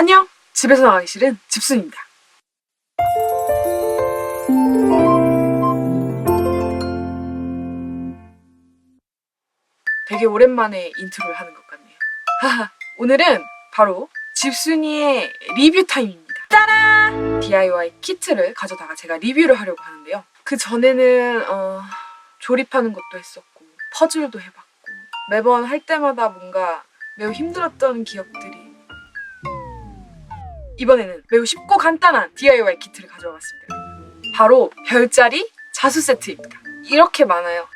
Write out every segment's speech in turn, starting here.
안녕! 집에서 나가기 싫은 집순입니다. 되게 오랜만에 인트로를 하는 것 같네요. 하하, 오늘은 바로 집순이의 리뷰 타임입니다. 짜란! DIY 키트를 가져다가 제가 리뷰를 하려고 하는데요. 그 전에는 어, 조립하는 것도 했었고 퍼즐도 해봤고 매번 할 때마다 뭔가 매우 힘들었던 기억들이 이번에는 매우 쉽고 간단한 DIY 키트를 가져와 봤습니다. 바로 별자리 자수 세트입니다. 이렇게 많아요.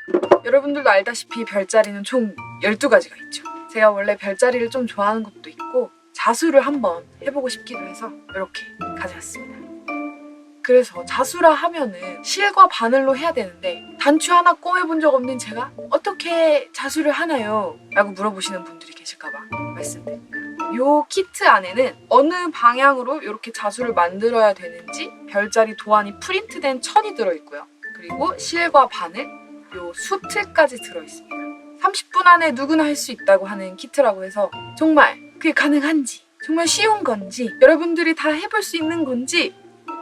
여러분들도 알다시피 별자리는 총 12가지가 있죠. 제가 원래 별자리를 좀 좋아하는 것도 있고 자수를 한번 해보고 싶기도 해서 이렇게 가져왔습니다. 그래서 자수라 하면은 실과 바늘로 해야 되는데 단추 하나 꿰매본 적 없는 제가 어떻게 자수를 하나요? 라고 물어보시는 분들이 계실까봐 말씀드립니다. 요 키트 안에는 어느 방향으로 이렇게 자수를 만들어야 되는지 별자리 도안이 프린트된 천이 들어있고요. 그리고 실과 바늘, 요 수틀까지 들어있습니다. 30분 안에 누구나 할 수 있다고 하는 키트라고 해서 정말 그게 가능한지 정말 쉬운 건지 여러분들이 다 해볼 수 있는 건지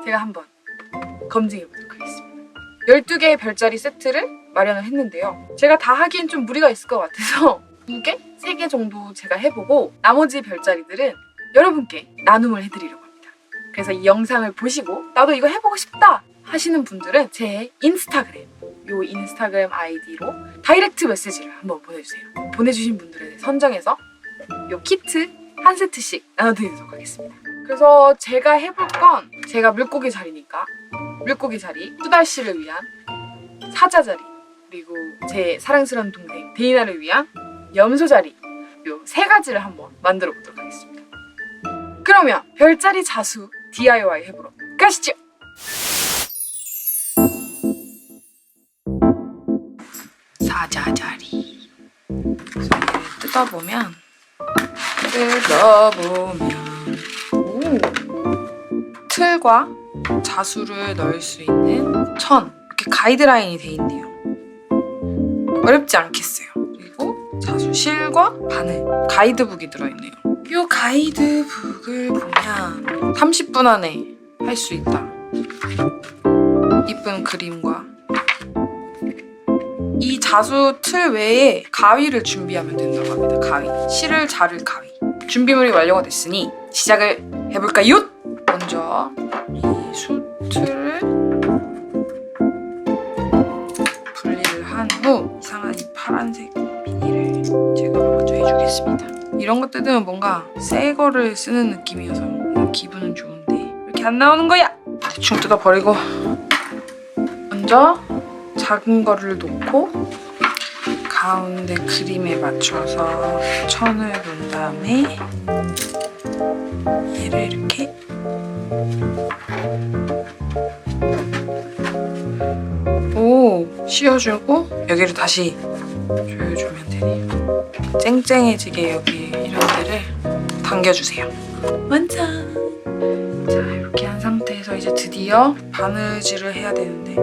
제가 한번 검증해 보도록 하겠습니다. 12개의 별자리 세트를 마련을 했는데요. 제가 다 하기엔 좀 무리가 있을 것 같아서 2개? 3개 정도 제가 해보고 나머지 별자리들은 여러분께 나눔을 해드리려고 합니다. 그래서 이 영상을 보시고 나도 이거 해보고 싶다 하시는 분들은 제 인스타그램 요 인스타그램 아이디로 다이렉트 메시지를 한번 보내주세요. 보내주신 분들을 선정해서 요 키트 한 세트씩 나눠드리도록 하겠습니다. 그래서 제가 해볼 건 제가 물고기 자리니까 물고기 자리 수달 씨를 위한 사자 자리 그리고 제 사랑스러운 동생 데이나를 위한 염소 자리 요 세 가지를 한번 만들어 보도록 하겠습니다. 그러면 별자리 자수 DIY 해보러 가시죠. 사자 자리 뜯어보면 뜯어보면 오 틀과 자수를 넣을 수 있는 천 이렇게 가이드라인이 돼 있네요. 어렵지 않겠어요. 자수실과 바늘 가이드북이 들어있네요. 이 가이드북을 보면 30분 안에 할 수 있다. 이쁜 그림과 이 자수 틀 외에 가위를 준비하면 된다고 합니다. 가위. 실을 자를 가위. 준비물이 완료가 됐으니 시작을 해볼까요? 먼저 이 수틀을 분리를 한 후 이상한 이 파란색 먼저 해주겠습니다. 이런 거 뜯으면 뭔가 새 거를 쓰는 느낌이어서 기분은 좋은데 이렇게 안 나오는 거야! 대충 뜯어버리고 먼저 작은 거를 놓고 가운데 그림에 맞춰서 천을 놓은 다음에 얘를 이렇게 오 씌워주고 여기를 다시 조여주면 쨍쨍해지게 여기 이런 데를 당겨주세요 완성 자 이렇게 한 상태에서 이제 드디어 바느질을 해야 되는데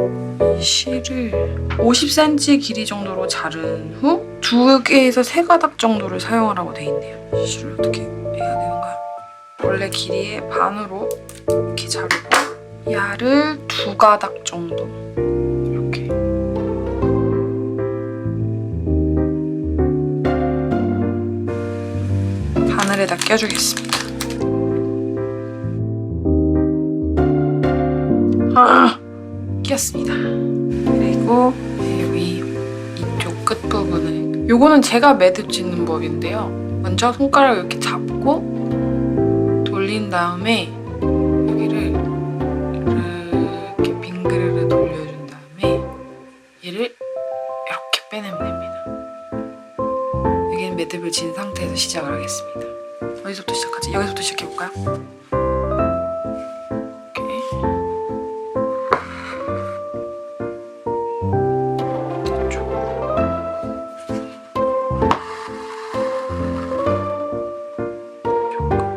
이 실을 50cm 길이 정도로 자른 후 두 개에서 세 가닥 정도를 사용하라고 돼 있네요. 이 실을 어떻게 해야 되는가? 원래 길이의 반으로 이렇게 자르고 야를 두 가닥 정도 바늘에다 껴주겠습니다. 아, 끼었습니다. 그리고 여기 이쪽 끝 부분을 요거는 제가 매듭 짓는 법인데요. 먼저 손가락을 이렇게 잡고 돌린 다음에 여기를 이렇게 빙그르르 돌려준 다음에 얘를 이렇게 빼내면 됩니다. 여기는 매듭을 진 상태에서 시작을 하겠습니다. 어디서부터 시작하지? 여기서부터 시작해볼까요? 이렇게 쪽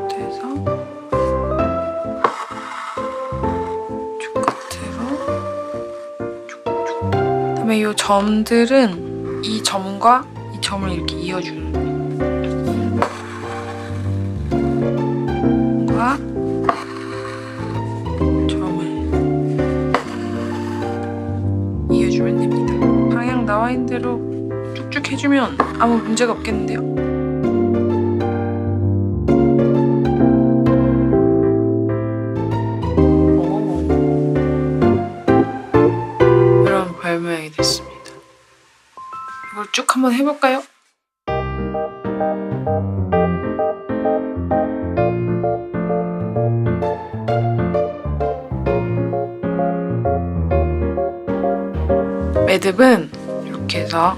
끝에서 쪽 끝으로 쭉쭉 그다음에 이 점들은 이 점과 이 점을 이렇게 이어주는 나와 있는 대로 쭉쭉 해주면 아무 문제가 없겠는데요. 오. 이런 발 모양이 됐습니다. 이걸 쭉 한번 해볼까요? 매듭은 이렇게 해서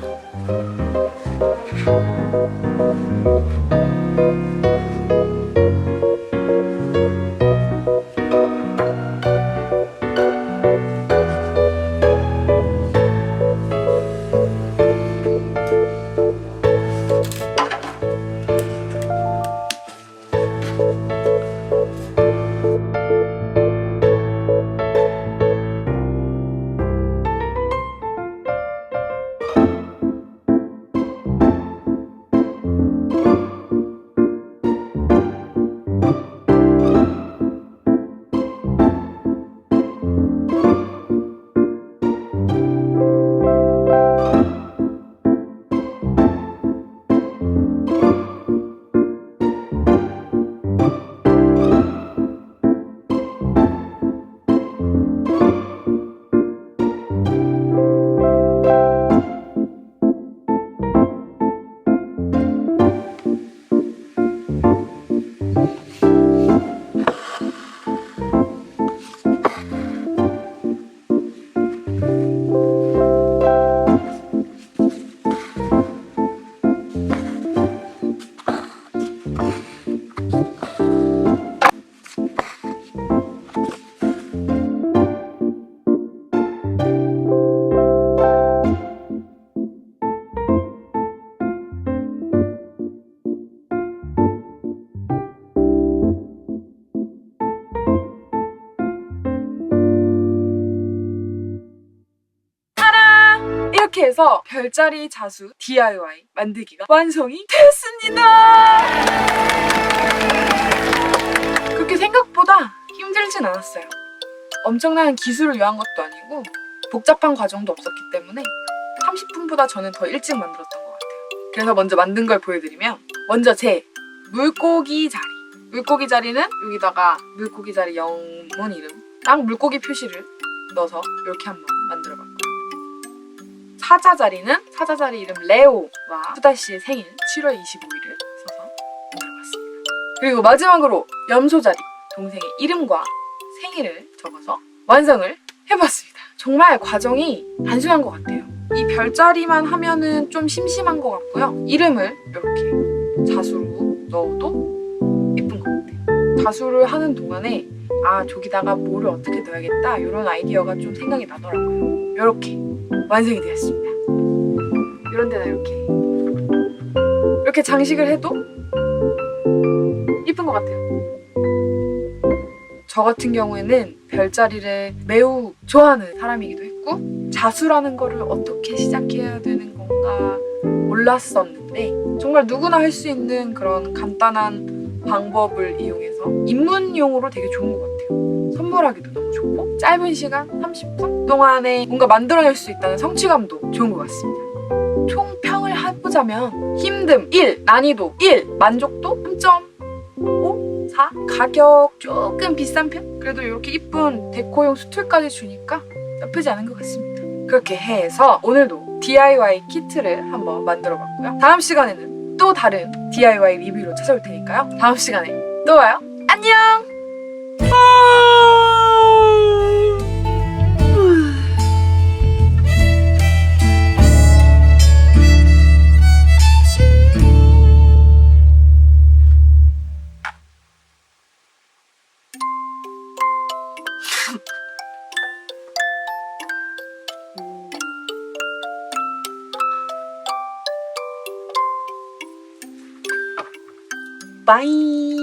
해서 별자리 자수 DIY 만들기가 완성이 되었습니다. 그렇게 생각보다 힘들진 않았어요. 엄청난 기술을 요한 것도 아니고 복잡한 과정도 없었기 때문에 30분보다 저는 더 일찍 만들었던 것 같아요. 그래서 먼저 만든 걸 보여드리면 먼저 제 물고기 자리. 물고기 자리는 여기다가 물고기 자리 영문 이름랑 물고기 표시를 넣어서 이렇게 한번 만들어봤고요. 사자 자리는 사자 자리 이름 레오와 수다 씨의 생일 7월 25일을 써서 만들어봤습니다. 그리고 마지막으로 염소 자리 동생의 이름과 생일을 적어서 완성을 해봤습니다. 정말 과정이 단순한 것 같아요. 이 별자리만 하면은 좀 심심한 것 같고요. 이름을 이렇게 자수로 넣어도 예쁜 것 같아요. 자수를 하는 동안에 아 저기다가 뭐를 어떻게 넣어야겠다 이런 아이디어가 좀 생각이 나더라고요. 이렇게 완성이 되었습니다. 이런 데다 이렇게 이렇게 장식을 해도 예쁜 것 같아요. 저 같은 경우에는 별자리를 매우 좋아하는 사람이기도 했고 자수라는 거를 어떻게 시작해야 되는 건가 몰랐었는데 정말 누구나 할 수 있는 그런 간단한 방법을 이용해서 입문용으로 되게 좋은 것 같아요. 선물하기도 좋고 짧은 시간 30분 동안에 뭔가 만들어낼 수 있다는 성취감도 좋은 것 같습니다. 총평을 해보자면 힘듦 1, 난이도 1, 만족도 3.5, 4, 가격 조금 비싼 편? 그래도 이렇게 이쁜 데코용 수틀까지 주니까 나쁘지 않은 것 같습니다. 그렇게 해서 오늘도 DIY 키트를 한번 만들어 봤고요. 다음 시간에는 또 다른 DIY 리뷰로 찾아올 테니까요. 다음 시간에 또 봐요. 안녕! 바이